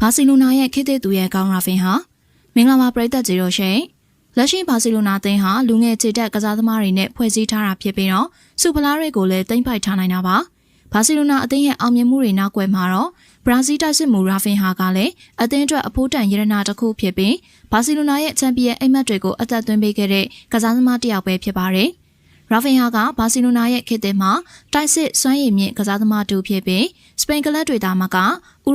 ဘာစီလိုနာရဲ့ခေတ်သစ်သူရဲ့ကောင်းရာဖင်ဟာမင်္ဂလာပါပရိသတ်ကြီးတို့ရှင်လက်ရှိဘာစီလိုနာအသင်းဟာလူငယ်ခြေတက်ကစားသမားတွေနဲ့ဖွဲ့စည်းထားတာဖြစ်ပြီးတော့စူဖလားတွေကိုလည်းတင်ပိုက်ထားနိုင်တာပါဘာစီလိုနာအသင်းရဲ့အောင်မြင်မှုတွေနောက်ကွယ်မှာတော့ဘရာဇီးတိုက်စစ်မှုရာဖင်ဟာကလည်းအသင်းအတွက်အဖိုးတန်ရတနာတစ်ခုဖြစ်ပြီးဘာစီလိုနာရဲ့ချန်ပီယံအိမ်မက်တွေကိုအသက်သွင်းပေးခဲ့တဲ့ကစားသမားတစ်ယောက်ပဲဖြစ်ပါတယ် ရာဖင်ဟာကဘာစီလိုနာရဲ့ခေတ်သစ်မှာတိုက်စစ်စွမ်းရည်မြင့်ကစားသမားတူဖြစ်ပြီးစပိန်ကလပ်တွေသားမကဥ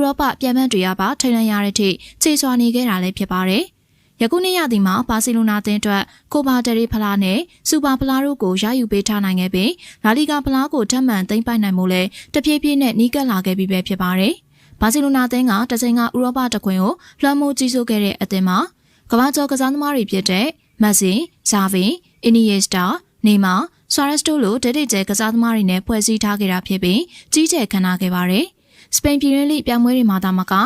ရောပပြန်ပန်းတွေကပါထိန်လန့်ရတဲ့အထိခြေစွာနေခဲ့တာလည်းဖြစ်ပါတယ်။ယခုနှစ်ရသည်မှာဘာစီလိုနာအသင်းအတွက်ကိုပါတရီဖလားနဲ့စူပါဖလားတို့ကိုရယူပေးထားနိုင်ခဲ့ပြီးလာလီဂါဖလားကိုထပ်မံသိမ်းပိုက်နိုင်မှုလည်းတဖြည်းဖြည်းနဲ့နီးကပ်လာခဲ့ပြီပဲဖြစ်ပါတယ်။ဘာစီလိုနာအသင်းကတချိန်ကဥရောပတခွင်ကိုလွှမ်းမိုးကြီးစိုးခဲ့တဲ့အသင်းမှာကမ္ဘာကျော်ကစားသမားတွေဖြစ်တဲ့မက်ဆီ၊ဇာဗီ၊အီနီယက်စတာ၊ နေမာ၊ဆွာရက်စ်တို့လိုဒိတ်ဒိတ်ကျဲကစားသမားတွေနဲ့ဖွဲ့စည်းထားခဲ့တာဖြစ်ပြီးကြီးကျယ်ခမ်းနားခဲ့ပါတယ်။စပိန်ပြည်ရင်းလိပြိုင်ပွဲတွေမှာသာမကဥ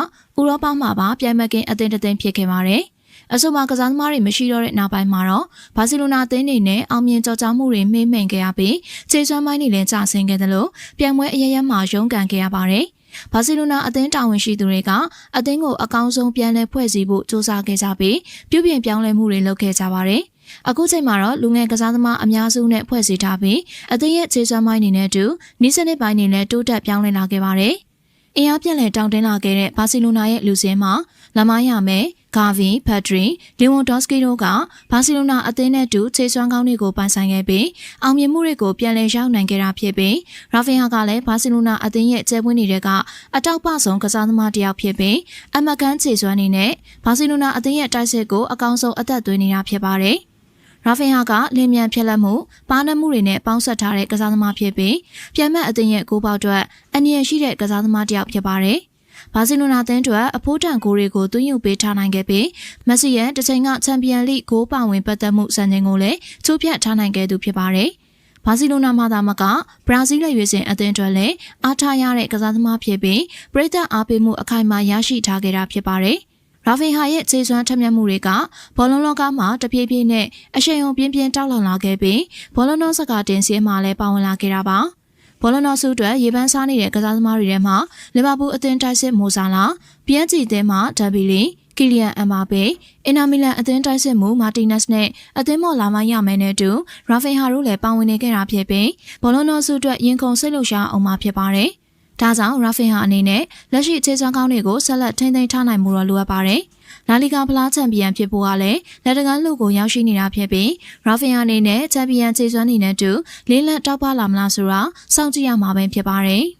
ရောပမှာပါပြိုင်မကင်းအသင်းတစ်သင်းဖြစ်ခဲ့ပါတယ်။အဆိုပါကစားသမားတွေမရှိတော့တဲ့နောက်ပိုင်းမှာတော့ဘာစီလိုနာအသင်းတွေနဲ့အောင်မြင်ကြော်ကြားမှုတွေမှိမ့်မှန်ခဲ့ရပြီးခြေစွမ်းပိုင်းတွေလည်းကျဆင်းခဲ့တယ်လို့ပြိုင်ပွဲအရရမှာရုန်းကန်ခဲ့ရပါတယ်။ဘာစီလိုနာအသင်းတာဝန်ရှိသူတွေကအသင်းကိုအကောင်းဆုံးပြန်လည်ဖွဲ့စည်းဖို့စ조사ခဲ့ကြပြီးပြုပြင်ပြောင်းလဲမှုတွေလုပ်ခဲ့ကြပါတယ်။ အခုချိန်မှာတော့လူငယ်ကစားသမားအများစုနဲ့ဖွဲ့စည်းထားပြီးအသင်းရဲ့ခြေစွမ်းပိုင်းတွေနဲ့အတူနီးစနစ်ပိုင်းတွေနဲ့တိုးတက်ပြောင်းလဲလာခဲ့ပါတယ်။အင်အားပြည့်လည်တောင်းတင်းလာခဲ့တဲ့ဘာစီလိုနာရဲ့လူစင်းမှာလမိုင်းရမယ်ဂါဗီဖက်ဒရီလီဝွန်ဒေါစကီတို့ကဘာစီလိုနာအသင်းနဲ့တူခြေစွမ်းကောင်းတွေကိုပိုင်ဆိုင်ခဲ့ပြီးအောင်မြင်မှုတွေကိုပြန်လည်ရောက်နိုင်ခဲ့တာဖြစ်ပြီးရာဖင်ဟာကလည်းဘာစီလိုနာအသင်းရဲ့ကျဲပွင့်တွေကအတောက်ပဆုံးကစားသမားတစ်ယောက်ဖြစ်ပြီးအမကန်ခြေစွမ်းနေနဲ့ဘာစီလိုနာအသင်းရဲ့တိုက်စစ်ကိုအကောင်းဆုံးအသက်သွင်းနေတာဖြစ်ပါတယ် ရာဖင်ဟာကလင်းမြန်ဖြစ်လက်မှုပါနမှုတွေနဲ့ပေါင်းဆက်ထားတဲ့ကစားသမားဖြစ်ပြီးပြန်မဲ့အသင်းရဲ့ကိုပေါက်အတွက်အနည်းရှိတဲ့ကစားသမားတစ်ယောက်ဖြစ်ပါတယ်။ဘာစီလိုနာအသင်းအတွက်အဖိုးတန်ဂိုးတွေကိုသွင်းယူပေးထားနိုင်ခဲ့ပြီးမက်ဆီရဲ့တစ်ချိန်ကချန်ပီယံလိဂိုးပါဝင်ပတ်သက်မှုစံချိန်ကိုလည်းချိုးဖျက်ထားနိုင်ခဲ့သူဖြစ်ပါတယ်။ဘာစီလိုနာမှာသာမကဘရာဇီးလက်ရွေးစင်အသင်းအတွက်လည်းအားထားရတဲ့ကစားသမားဖြစ်ပြီးပရိသတ်အားပေးမှုအခိုင်အမာရရှိထားခဲ့တာဖြစ်ပါတယ်။ ရာဖင်ဟာရဲ့ခြေစွမ်းထက်မြက်မှုတွေကဘောလုံးလောကမှာတပြေးပြေးနဲ့အရှိန်အုံပြင်းပြင်းတောက်လောင်လာခဲ့ပြီးဘောလုံးနောစကာတင်စီမှာလည်းပါဝင်လာခဲ့တာပါဘောလုံးတော်စုအတွက်ရေပန်းစားနေတဲ့ကစားသမားတွေထဲမှာလီဗာပူးအသင်းတိုက်စစ်မိုဆာလာပီအန်ဂျီအသင်းမှာဒါဘီလီကီလီယန်အမ်ဘာပေအင်နာမီလန်အသင်းတိုက်စစ်မှုမာတီနက်စ်နဲ့အသင်းမော်လာမရမယ်နဲ့တူရာဖင်ဟာတို့လည်းပါဝင်နေခဲ့တာဖြစ်ပြီးဘောလုံးတော်စုအတွက်ရင်ခုန်စိတ်လှုပ်ရှားအောင်မှာဖြစ်ပါတယ် ဒါကြောင့်ရာဖင်ဟာအနေနဲ့လက်ရှိအခြေချမ်းကောင်းတွေကိုဆက်လက်ထိန်းသိမ်းထားနိုင်မှုတော့လိုအပ်ပါတယ်။လာလီဂါဖလားချန်ပီယံဖြစ်ဖို့ကလည်းလက်တကမ်းလူကိုရောက်ရှိနေတာဖြစ်ပြီးရာဖင်ဟာအနေနဲ့ချန်ပီယံခြေစွမ်းနေနဲ့တူလေးလက်တောက်ပလာမလားဆိုတာစောင့်ကြည့်ရမှာပဲဖြစ်ပါတယ်။